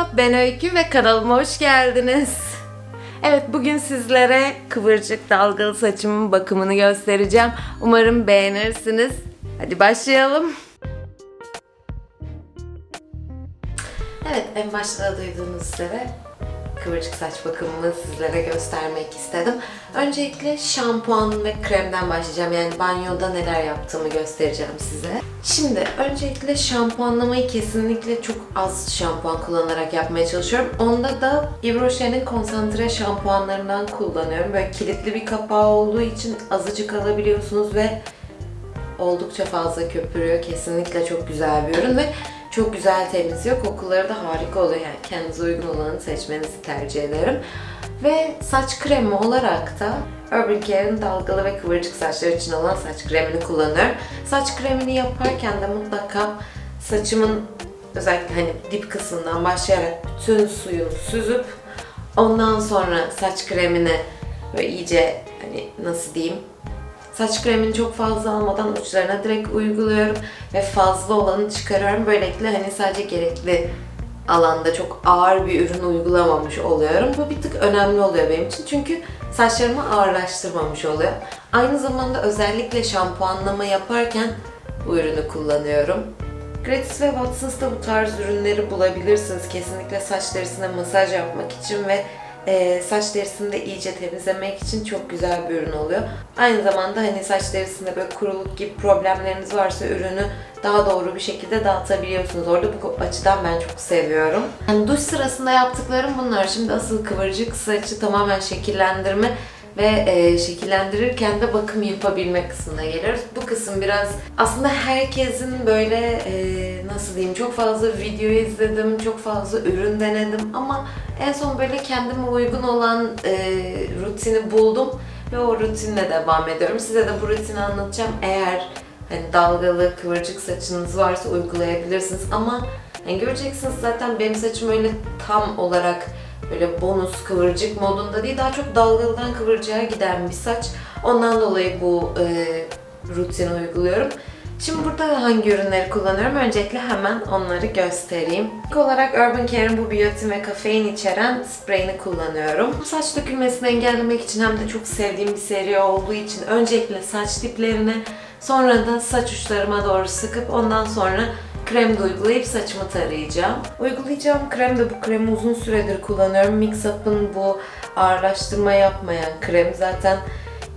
Merhaba, ben Öykü ve kanalıma hoş geldiniz. Evet, bugün sizlere kıvırcık dalgalı saçımın bakımını göstereceğim. Umarım beğenirsiniz. Hadi başlayalım. Evet, en başta duyduğunuz üzere kıvırcık saç bakımımı sizlere göstermek istedim. Öncelikle şampuan ve kremden başlayacağım. Yani banyoda neler yaptığımı göstereceğim size. Şimdi öncelikle şampuanlamayı kesinlikle çok az şampuan kullanarak yapmaya çalışıyorum. Onda da Yves Rocher'in konsantre şampuanlarından kullanıyorum. Böyle kilitli bir kapağı olduğu için azıcık alabiliyorsunuz ve oldukça fazla köpürüyor. Kesinlikle çok güzel bir ürün ve çok güzel temizliyor. Kokuları da harika oluyor. Yani kendinize uygun olanı seçmenizi tercih ederim. Ve saç kremi olarak da Urban Care'in dalgalı ve kıvırcık saçlar için olan saç kremini kullanıyorum. Saç kremini yaparken de mutlaka saçımın özellikle hani dip kısmından başlayarak bütün suyunu süzüp ondan sonra saç kremini böyle iyice hani nasıl diyeyim Saç kremini çok fazla almadan uçlarına direkt uyguluyorum ve fazla olanı çıkarıyorum. Böylelikle hani sadece gerekli alanda çok ağır bir ürün uygulamamış oluyorum. Bu bir tık önemli oluyor benim için çünkü saçlarımı ağırlaştırmamış oluyor. Aynı zamanda özellikle şampuanlama yaparken bu ürünü kullanıyorum. Gratis ve Watsons'ta bu tarz ürünleri bulabilirsiniz. Kesinlikle saç derisine masaj yapmak için ve e, saç derisini de iyice temizlemek için çok güzel bir ürün oluyor. Aynı zamanda hani saç derisinde böyle kuruluk gibi problemleriniz varsa ürünü daha doğru bir şekilde dağıtabiliyorsunuz. Orada bu açıdan ben çok seviyorum. Yani duş sırasında yaptıklarım bunlar. Şimdi asıl kıvırcık saçı tamamen şekillendirme ve e, şekillendirirken de bakım yapabilme kısmına geliyoruz. Bu kısım biraz aslında herkesin böyle e, nasıl diyeyim çok fazla video izledim, çok fazla ürün denedim ama en son böyle kendime uygun olan e, rutini buldum ve o rutinle devam ediyorum. Size de bu rutini anlatacağım. Eğer hani dalgalı, kıvırcık saçınız varsa uygulayabilirsiniz ama yani göreceksiniz zaten benim saçım öyle tam olarak böyle bonus kıvırcık modunda değil daha çok dalgalıdan kıvırcığa giden bir saç. Ondan dolayı bu e, rutini uyguluyorum. Şimdi burada hangi ürünleri kullanıyorum? Öncelikle hemen onları göstereyim. İlk olarak Urban Care'in bu biyotin ve kafein içeren spreyini kullanıyorum. Saç dökülmesini engellemek için hem de çok sevdiğim bir seri olduğu için öncelikle saç diplerine sonra da saç uçlarıma doğru sıkıp ondan sonra krem de uygulayıp saçımı tarayacağım. Uygulayacağım krem de bu kremi uzun süredir kullanıyorum. Mix Up'ın bu ağırlaştırma yapmayan krem zaten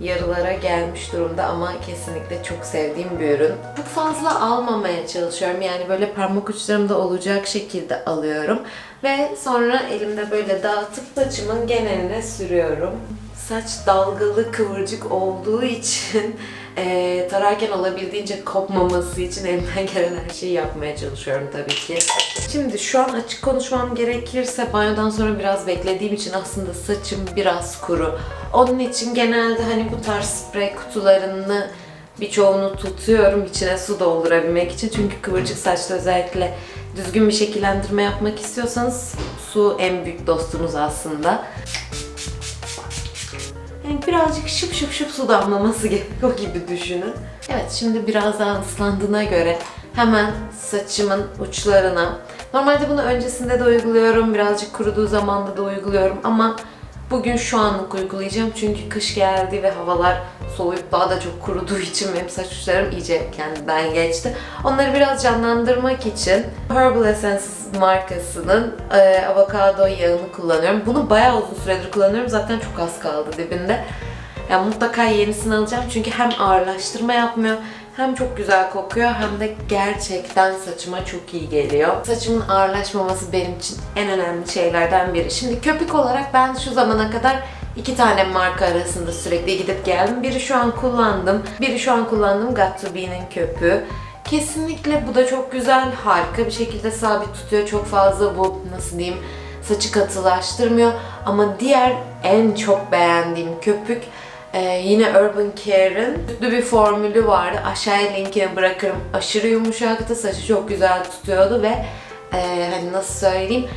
yarılara gelmiş durumda ama kesinlikle çok sevdiğim bir ürün. Çok fazla almamaya çalışıyorum. Yani böyle parmak uçlarımda olacak şekilde alıyorum. Ve sonra elimde böyle dağıtıp saçımın geneline sürüyorum. Saç dalgalı kıvırcık olduğu için e, tararken olabildiğince kopmaması için elimden gelen her şeyi yapmaya çalışıyorum tabii ki. Şimdi şu an açık konuşmam gerekirse banyodan sonra biraz beklediğim için aslında saçım biraz kuru. Onun için genelde hani bu tarz sprey kutularını birçoğunu tutuyorum içine su doldurabilmek için. Çünkü kıvırcık saçta özellikle düzgün bir şekillendirme yapmak istiyorsanız su en büyük dostunuz aslında. Yani birazcık şıp şıp şıp su damlaması gerekiyor gibi düşünün. Evet şimdi biraz daha ıslandığına göre hemen saçımın uçlarına Normalde bunu öncesinde de uyguluyorum. Birazcık kuruduğu zamanda da uyguluyorum ama bugün şu anlık uygulayacağım. Çünkü kış geldi ve havalar soğuyup daha da çok kuruduğu için benim saç uçlarım iyice kendinden geçti. Onları biraz canlandırmak için Herbal Essences markasının e, avokado yağını kullanıyorum. Bunu bayağı uzun süredir kullanıyorum. Zaten çok az kaldı dibinde. Yani mutlaka yenisini alacağım çünkü hem ağırlaştırma yapmıyor hem çok güzel kokuyor hem de gerçekten saçıma çok iyi geliyor. Saçımın ağırlaşmaması benim için en önemli şeylerden biri. Şimdi köpük olarak ben şu zamana kadar iki tane marka arasında sürekli gidip geldim. Biri şu an kullandım, biri şu an kullandığım Got To Be'nin köpüğü. Kesinlikle bu da çok güzel, harika bir şekilde sabit tutuyor. Çok fazla bu nasıl diyeyim saçı katılaştırmıyor. Ama diğer en çok beğendiğim köpük ee, yine Urban Care'ın sütlü bir formülü vardı. Aşağıya linkini bırakırım. Aşırı yumuşaktı. Saçı çok güzel tutuyordu ve e, hani nasıl söyleyeyim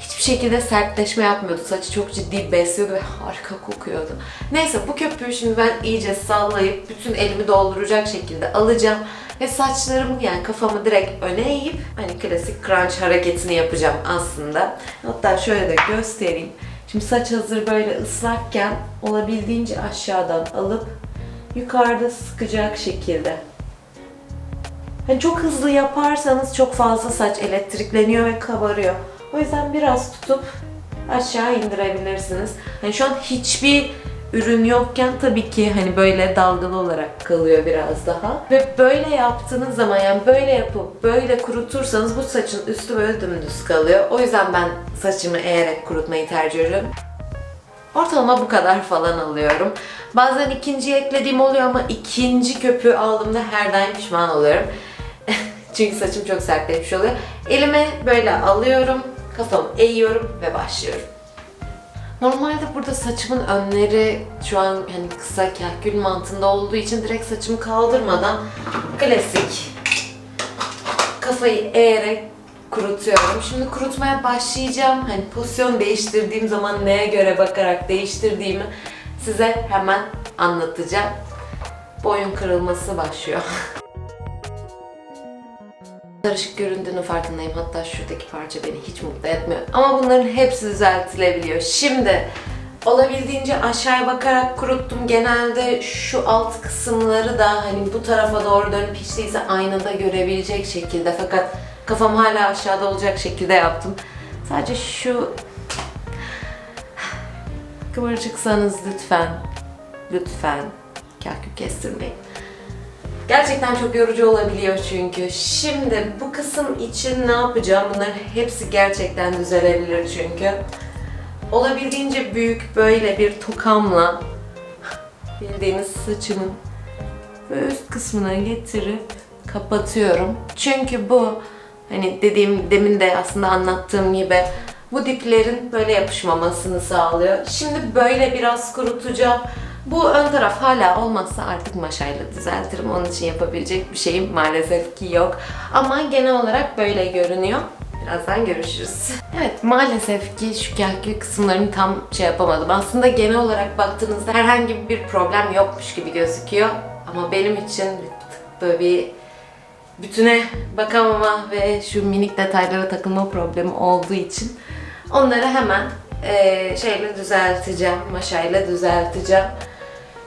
hiçbir şekilde sertleşme yapmıyordu. Saçı çok ciddi besliyordu ve harika kokuyordu. Neyse bu köpüğü şimdi ben iyice sallayıp bütün elimi dolduracak şekilde alacağım. Ve saçlarımı yani kafamı direkt öne eğip hani klasik crunch hareketini yapacağım aslında. Hatta şöyle de göstereyim. Şimdi saç hazır böyle ıslakken olabildiğince aşağıdan alıp yukarıda sıkacak şekilde. Hani çok hızlı yaparsanız çok fazla saç elektrikleniyor ve kabarıyor. O yüzden biraz tutup aşağı indirebilirsiniz. Hani şu an hiçbir ürün yokken tabii ki hani böyle dalgalı olarak kalıyor biraz daha. Ve böyle yaptığınız zaman yani böyle yapıp böyle kurutursanız bu saçın üstü böyle dümdüz kalıyor. O yüzden ben saçımı eğerek kurutmayı tercih ediyorum. Ortalama bu kadar falan alıyorum. Bazen ikinci eklediğim oluyor ama ikinci köpüğü aldığımda her daim pişman oluyorum. Çünkü saçım çok sertleşmiş oluyor. Elime böyle alıyorum, kafamı eğiyorum ve başlıyorum. Normalde burada saçımın önleri şu an hani kısa kahkül mantığında olduğu için direkt saçımı kaldırmadan klasik kafayı eğerek kurutuyorum. Şimdi kurutmaya başlayacağım. Hani pozisyon değiştirdiğim zaman neye göre bakarak değiştirdiğimi size hemen anlatacağım. Boyun kırılması başlıyor. Karışık göründüğünü farkındayım. Hatta şuradaki parça beni hiç mutlu etmiyor. Ama bunların hepsi düzeltilebiliyor. Şimdi olabildiğince aşağıya bakarak kuruttum. Genelde şu alt kısımları da hani bu tarafa doğru dönüp hiç değilse aynada görebilecek şekilde fakat kafam hala aşağıda olacak şekilde yaptım. Sadece şu kıvırcıksanız lütfen lütfen kahkül kestirmeyin. Gerçekten çok yorucu olabiliyor çünkü. Şimdi bu kısım için ne yapacağım? Bunların hepsi gerçekten düzelebilir çünkü. Olabildiğince büyük böyle bir tokamla bildiğiniz saçımın üst kısmına getirip kapatıyorum. Çünkü bu hani dediğim demin de aslında anlattığım gibi bu diplerin böyle yapışmamasını sağlıyor. Şimdi böyle biraz kurutacağım. Bu ön taraf hala olmazsa artık maşayla düzeltirim. Onun için yapabilecek bir şeyim maalesef ki yok. Ama genel olarak böyle görünüyor. Birazdan görüşürüz. Evet maalesef ki şu kahkül kısımlarını tam şey yapamadım. Aslında genel olarak baktığınızda herhangi bir problem yokmuş gibi gözüküyor. Ama benim için böyle bir bütüne bakamama ve şu minik detaylara takılma problemi olduğu için onları hemen eee, şeyle düzelteceğim, maşayla düzelteceğim.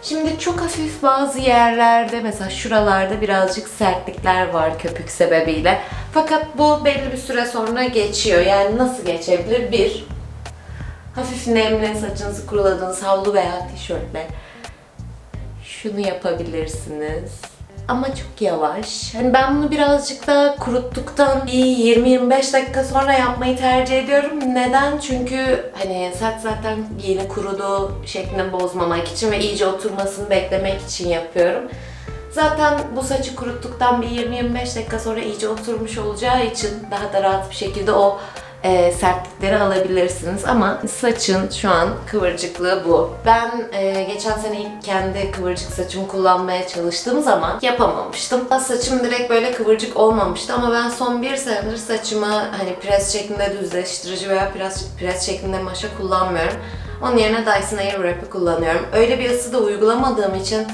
Şimdi çok hafif bazı yerlerde mesela şuralarda birazcık sertlikler var köpük sebebiyle. Fakat bu belli bir süre sonra geçiyor. Yani nasıl geçebilir? Bir, hafif nemli saçınızı kuruladığınız havlu veya tişörtle şunu yapabilirsiniz. Ama çok yavaş. Hani ben bunu birazcık daha kuruttuktan bir 20-25 dakika sonra yapmayı tercih ediyorum. Neden? Çünkü hani saç zaten yeni kurudu şeklini bozmamak için ve iyice oturmasını beklemek için yapıyorum. Zaten bu saçı kuruttuktan bir 20-25 dakika sonra iyice oturmuş olacağı için daha da rahat bir şekilde o e, sertlikleri alabilirsiniz ama saçın şu an kıvırcıklığı bu. Ben e, geçen sene ilk kendi kıvırcık saçımı kullanmaya çalıştığım zaman yapamamıştım. Saçım direkt böyle kıvırcık olmamıştı ama ben son bir senedir saçımı hani pres şeklinde düzleştirici veya pres, pres şeklinde maşa kullanmıyorum. Onun yerine Dyson Airwrap'ı kullanıyorum. Öyle bir ısı da uygulamadığım için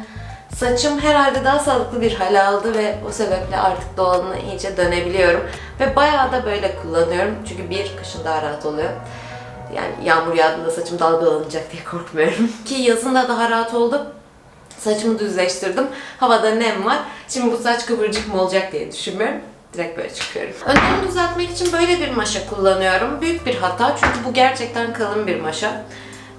Saçım herhalde daha sağlıklı bir hal aldı ve o sebeple artık doğalına iyice dönebiliyorum. Ve bayağı da böyle kullanıyorum. Çünkü bir, kışın daha rahat oluyor. Yani yağmur yağdığında saçım dalgalanacak diye korkmuyorum. Ki yazın da daha rahat oldu. Saçımı düzleştirdim. Havada nem var. Şimdi bu saç kıvırcık mı olacak diye düşünmüyorum. Direkt böyle çıkıyorum. Önlerimi düzeltmek için böyle bir maşa kullanıyorum. Büyük bir hata çünkü bu gerçekten kalın bir maşa.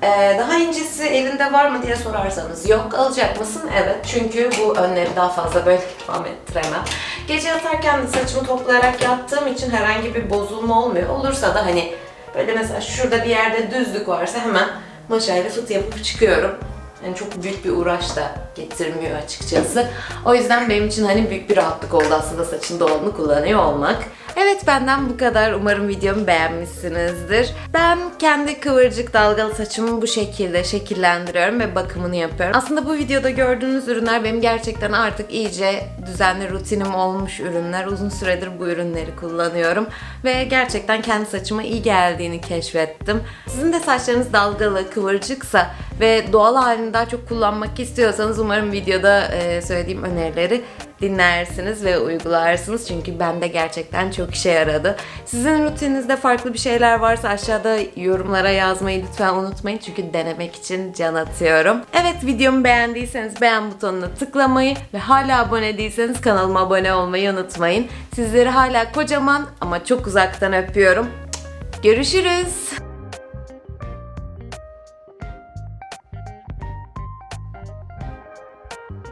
Ee, daha incesi elinde var mı diye sorarsanız yok. Alacak mısın? Evet. Çünkü bu önleri daha fazla böyle devam ettiremem. Gece yatarken de saçımı toplayarak yattığım için herhangi bir bozulma olmuyor. Olursa da hani böyle mesela şurada bir yerde düzlük varsa hemen maşayla fıt yapıp çıkıyorum. Yani çok büyük bir uğraş da getirmiyor açıkçası. O yüzden benim için hani büyük bir rahatlık oldu aslında saçın doğalını kullanıyor olmak. Evet benden bu kadar. Umarım videomu beğenmişsinizdir. Ben kendi kıvırcık dalgalı saçımı bu şekilde şekillendiriyorum ve bakımını yapıyorum. Aslında bu videoda gördüğünüz ürünler benim gerçekten artık iyice düzenli rutinim olmuş ürünler. Uzun süredir bu ürünleri kullanıyorum ve gerçekten kendi saçıma iyi geldiğini keşfettim. Sizin de saçlarınız dalgalı, kıvırcıksa ve doğal halini daha çok kullanmak istiyorsanız umarım videoda e, söylediğim önerileri dinlersiniz ve uygularsınız. Çünkü bende gerçekten çok işe yaradı. Sizin rutininizde farklı bir şeyler varsa aşağıda yorumlara yazmayı lütfen unutmayın. Çünkü denemek için can atıyorum. Evet videomu beğendiyseniz beğen butonuna tıklamayı ve hala abone değilseniz kanalıma abone olmayı unutmayın. Sizleri hala kocaman ama çok uzaktan öpüyorum. Görüşürüz.